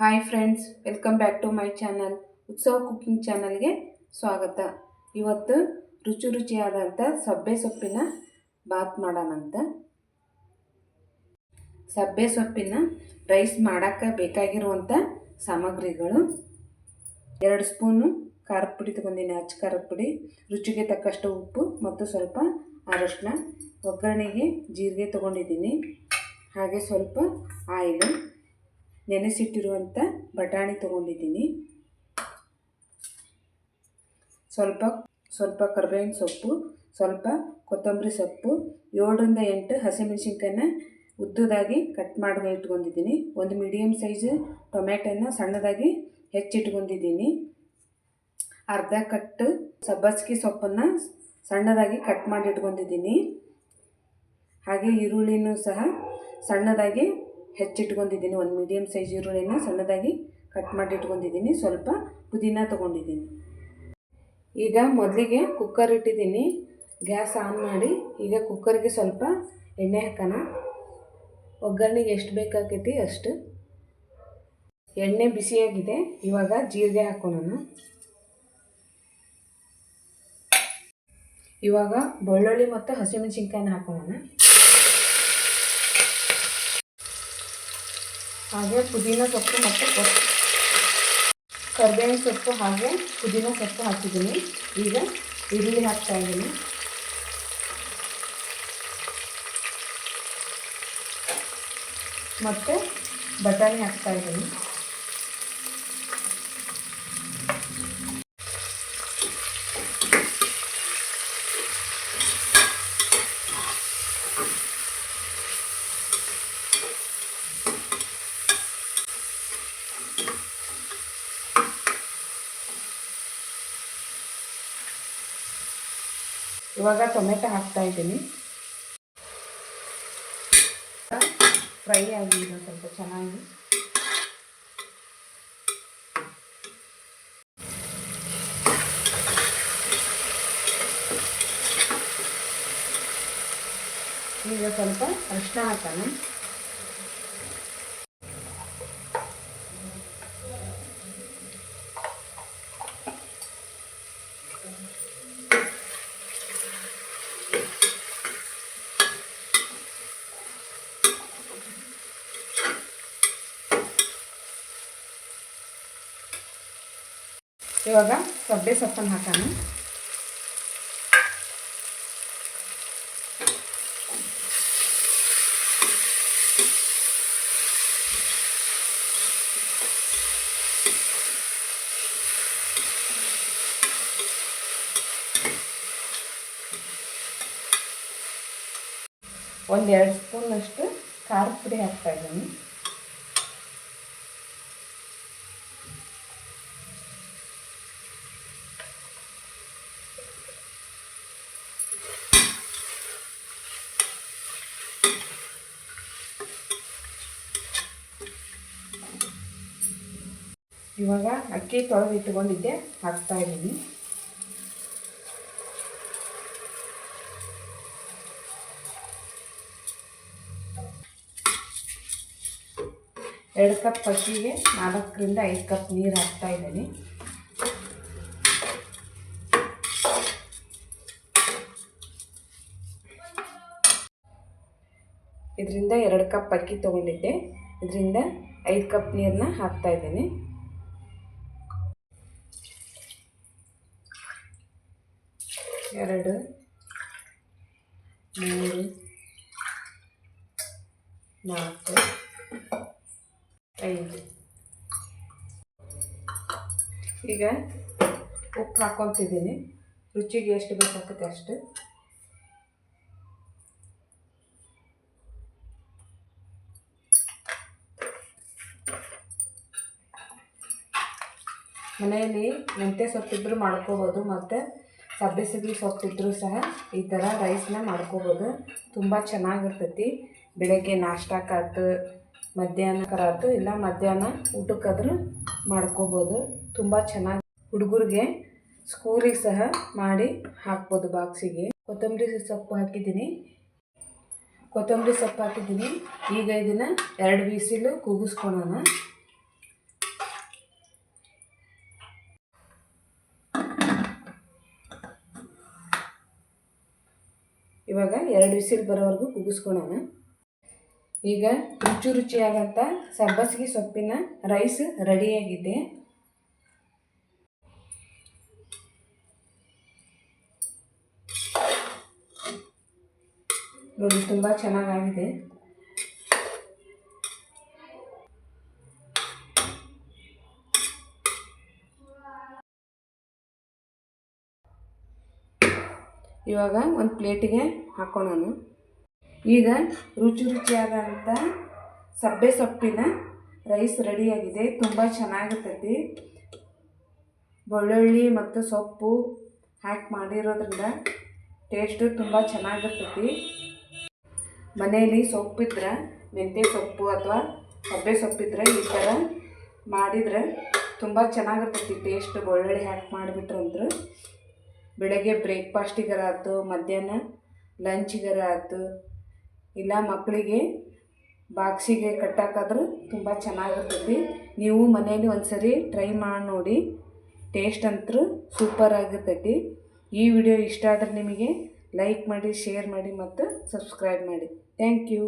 Hi friends welcome back to my channel Utsava cooking ಚಾನಲ್ಗೆ ಸ್ವಾಗತ. ಇವತ್ತು ರುಚಿ ರುಚಿಯಾದಂಥ ಸಬ್ಬೆ ಸೊಪ್ಪಿನ ಬಾತ್ ಮಾಡೋಣಂತ ಸಬ್ಬೆ ಸೊಪ್ಪಿನ ರೈಸ್ ಮಾಡೋಕ್ಕೆ ಬೇಕಾಗಿರುವಂಥ ಸಾಮಗ್ರಿಗಳು. ಎರಡು ಸ್ಪೂನು ಖಾರದ ಪುಡಿ ತೊಗೊಂಡಿನಿ, ಅಚ್ಚ ಖಾರದ ಪುಡಿ, ರುಚಿಗೆ ತಕ್ಕಷ್ಟು ಉಪ್ಪು ಮತ್ತು ಸ್ವಲ್ಪ ಅರಶಿನ, ಒಗ್ಗರಣೆಗೆ ಜೀರಿಗೆ ತೊಗೊಂಡಿದ್ದೀನಿ ಹಾಗೆ ಸ್ವಲ್ಪ ಆಯಿಲು ನೆನೆಸಿಟ್ಟಿರುವಂಥ ಬಟಾಣಿ ತೊಗೊಂಡಿದ್ದೀನಿ. ಸ್ವಲ್ಪ ಸ್ವಲ್ಪ ಕರ್ಬೇವಿನ ಸೊಪ್ಪು, ಸ್ವಲ್ಪ ಕೊತ್ತಂಬರಿ ಸೊಪ್ಪು, ಏಳರಿಂದ ಎಂಟು ಹಸಿಮೆಣಸಿನ್ಕಾಯನ್ನ ಉದ್ದದಾಗಿ ಕಟ್ ಮಾಡಿ ಇಟ್ಕೊಂಡಿದ್ದೀನಿ. ಒಂದು ಮೀಡಿಯಮ್ ಸೈಜ್ ಟೊಮೆಟೊನ ಸಣ್ಣದಾಗಿ ಹೆಚ್ಚಿಟ್ಕೊಂಡಿದ್ದೀನಿ. ಅರ್ಧ ಕಟ್ಟು ಸಬ್ಬಸ್ಗೆ ಸೊಪ್ಪನ್ನು ಸಣ್ಣದಾಗಿ ಕಟ್ ಮಾಡಿ ಇಟ್ಕೊಂಡಿದ್ದೀನಿ ಹಾಗೆ ಈರುಳ್ಳಿನೂ ಸಹ ಸಣ್ಣದಾಗಿ ಹೆಚ್ಚಿಟ್ಕೊಂಡಿದ್ದೀನಿ. ಒಂದು ಮೀಡಿಯಮ್ ಸೈಜ್ ಈರುಳ್ಳಿನ ಸಣ್ಣದಾಗಿ ಕಟ್ ಮಾಡಿ ಇಟ್ಕೊಂಡಿದ್ದೀನಿ ಸ್ವಲ್ಪ ಪುದೀನ ತೊಗೊಂಡಿದ್ದೀನಿ. ಈಗ ಮೊದಲಿಗೆ ಕುಕ್ಕರ್ ಇಟ್ಟಿದ್ದೀನಿ. ಗ್ಯಾಸ್ ಆನ್ ಮಾಡಿ ಈಗ ಕುಕ್ಕರ್ಗೆ ಸ್ವಲ್ಪ ಎಣ್ಣೆ ಹಾಕೋಣ. ಒಗ್ಗರಣೆಗೆ ಎಷ್ಟು ಬೇಕಾಗೈತಿ ಅಷ್ಟು. ಎಣ್ಣೆ ಬಿಸಿಯಾಗಿದೆ. ಇವಾಗ ಜೀರಿಗೆ ಹಾಕೋಣ ಇವಾಗ ಬೆಳ್ಳುಳ್ಳಿ ಮತ್ತು ಹಸಿಮೆಣಸಿನ್ಕಾಯಿನ ಹಾಕೋಣ. ಹಾಗೆ ಪುದೀನ ಸೊಪ್ಪು ಮತ್ತು ಕರ್ಬೇವಿನ ಸೊಪ್ಪು ಹಾಗೆ ಪುದೀನ ಸೊಪ್ಪು ಹಾಕಿದ್ದೀನಿ. ಈಗ ಈರುಳ್ಳಿ ಹಾಕ್ತಾ ಇದ್ದೀನಿ. ಮತ್ತು ಬಟಾಣಿ ಹಾಕ್ತಾ ಇದ್ದೀನಿ. ಇವಾಗ ಟೊಮೆಟೊ ಹಾಕ್ತಾ ಇದ್ದೀನಿ. ಫ್ರೈ ಆಗಿದೆ ಸ್ವಲ್ಪ ಚೆನ್ನಾಗಿ. ಈಗ ಸ್ವಲ್ಪ ಅರಿಶಿನ ಹಾಕೋಣ. ಇವಾಗ ಸಬ್ಬೆ ಸೊಪ್ಪನ್ನು ಹಾಕೋಣ. ಒಂದೆರಡು ಸ್ಪೂನಷ್ಟು ಖಾರದ ಪುಡಿ ಹಾಕ್ತಾ ಇದ್ದೀನಿ. ಇವಾಗ ಅಕ್ಕಿ ತೊಳೆದು ಇಟ್ಕೊಂಡಿದ್ದೆ, ಹಾಕ್ತಾ ಇದ್ದೀನಿ. ಎರಡು ಕಪ್ ಅಕ್ಕಿಗೆ ನಾಲ್ಕರಿಂದ ಐದು ಕಪ್ ನೀರು ಹಾಕ್ತಾ ಇದ್ದೀನಿ. ಇದರಿಂದ ಎರಡು ಕಪ್ ಅಕ್ಕಿ ತೊಗೊಂಡಿದ್ದೆ, ಇದರಿಂದ ಐದು ಕಪ್ ನೀರನ್ನ ಹಾಕ್ತಾ ಇದ್ದೀನಿ. ಎರಡು ಮೂರು ನಾಲ್ಕು ಐದು. ಈಗ ಉಪ್ಪು ಹಾಕ್ಕೊತಿದ್ದೀನಿ ರುಚಿಗೆ ಎಷ್ಟು ಬೇಕಾಗುತ್ತೆ ಅಷ್ಟು. ಮನೆಯಲ್ಲಿ ಮೆಂತ್ಯ ಸೊಪ್ಪಿದ್ರೂ ಮಾಡ್ಕೋಬೋದು, ಮತ್ತು ಸಬ್ಬಸಿಗೆ ಸೊಪ್ಪಿದ್ರೂ ಸಹ ಈ ಥರ ರೈಸ್ನ ಮಾಡ್ಕೋಬೋದು. ತುಂಬ ಚೆನ್ನಾಗಿರ್ತೈತಿ. ಬೆಳಗ್ಗೆ ನಾಷ್ಟಕ್ಕಾಯ್ತು ಮಧ್ಯಾಹ್ನಕ್ಕರಾಯ್ತು ಇಲ್ಲ ಮಧ್ಯಾಹ್ನ ಊಟಕ್ಕಾದ್ರೂ ಮಾಡ್ಕೋಬೋದು. ತುಂಬ ಚೆನ್ನಾಗಿ ಹುಡುಗರಿಗೆ ಸ್ಕೂಲಿಗೆ ಸಹ ಮಾಡಿ ಹಾಕ್ಬೋದು ಬಾಕ್ಸಿಗೆ. ಕೊತ್ತಂಬರಿ ಸೊಪ್ಪು ಹಾಕಿದ್ದೀನಿ. ಕೊತ್ತಂಬರಿ ಸೊಪ್ಪು ಹಾಕಿದ್ದೀನಿ. ಈಗ ಇದನ್ನು ಎರಡು ಬೀಸಿಲು ಕೂಗಿಸ್ಕೊಳೋಣ. ಇವಾಗ ಎರಡು ವಿಸಿಲ್ ಬರೋವರೆಗೂ ಕುಗಿಸ್ಕೊಳ್ಳೋಣ ಈಗ ರುಚಿ ರುಚಿಯಾದಂಥ ಸಬ್ಬಸಿಗೆ ಸೊಪ್ಪಿನ ರೈಸ್ ರೆಡಿಯಾಗಿದೆ. ನೋಡಿ, ತುಂಬ ಚೆನ್ನಾಗಾಗಿದೆ. ಇವಾಗ ಒಂದು ಪ್ಲೇಟಿಗೆ ಹಾಕೊಳ್ಳೋಣ ಈಗ ರುಚಿ ರುಚಿಯಾದಂಥ ಸಬ್ಬೆ ಸೊಪ್ಪಿನ ರೈಸ್ ರೆಡಿಯಾಗಿದೆ ತುಂಬ ಚೆನ್ನಾಗಿರ್ತೈತಿ. ಬೆಳ್ಳುಳ್ಳಿ ಮತ್ತು ಸೊಪ್ಪು ಹಾಕಿ ಮಾಡಿರೋದ್ರಿಂದ ಟೇಸ್ಟು ತುಂಬ ಚೆನ್ನಾಗಿರ್ತೈತಿ. ಮನೆಯಲ್ಲಿ ಸೊಪ್ಪಿದ್ರೆ ಮೆಂತ್ಯ ಸೊಪ್ಪು ಅಥವಾ ಸಬ್ಬೆ ಸೊಪ್ಪಿದ್ರೆ ಈ ಥರ ಮಾಡಿದರೆ ತುಂಬ ಚೆನ್ನಾಗಿರ್ತೈತಿ ಟೇಸ್ಟ್ ಬೆಳ್ಳುಳ್ಳಿ ಹಾಕಿ ಮಾಡಿಬಿಟ್ರಂದ್ರೆ. ಬೆಳಗ್ಗೆ ಬ್ರೇಕ್ಫಾಸ್ಟಿಗರ ಆಯ್ತು ಮಧ್ಯಾಹ್ನ ಲಂಚಿಗರ ಆಯ್ತು ಇಲ್ಲ, ಮಕ್ಕಳಿಗೆ ಬಾಕ್ಸಿಗೆ ಕಟ್ಟಾಕಾದ್ರೆ ತುಂಬ ಚೆನ್ನಾಗಿರ್ತೈತಿ. ನೀವು ಮನೇಲಿ ಒಂದು ಸರಿ ಟ್ರೈ ಮಾಡಿ ನೋಡಿ. ಟೇಸ್ಟ್ ಅಂತೂ ಸೂಪರ್ ಆಗಿರ್ತೈತಿ ಈ ವಿಡಿಯೋ ಇಷ್ಟ ಆದರೆ ನಿಮಗೆ ಲೈಕ್ ಮಾಡಿ, ಶೇರ್ ಮಾಡಿ ಮತ್ತು ಸಬ್ಸ್ಕ್ರೈಬ್ ಮಾಡಿ. Thank you.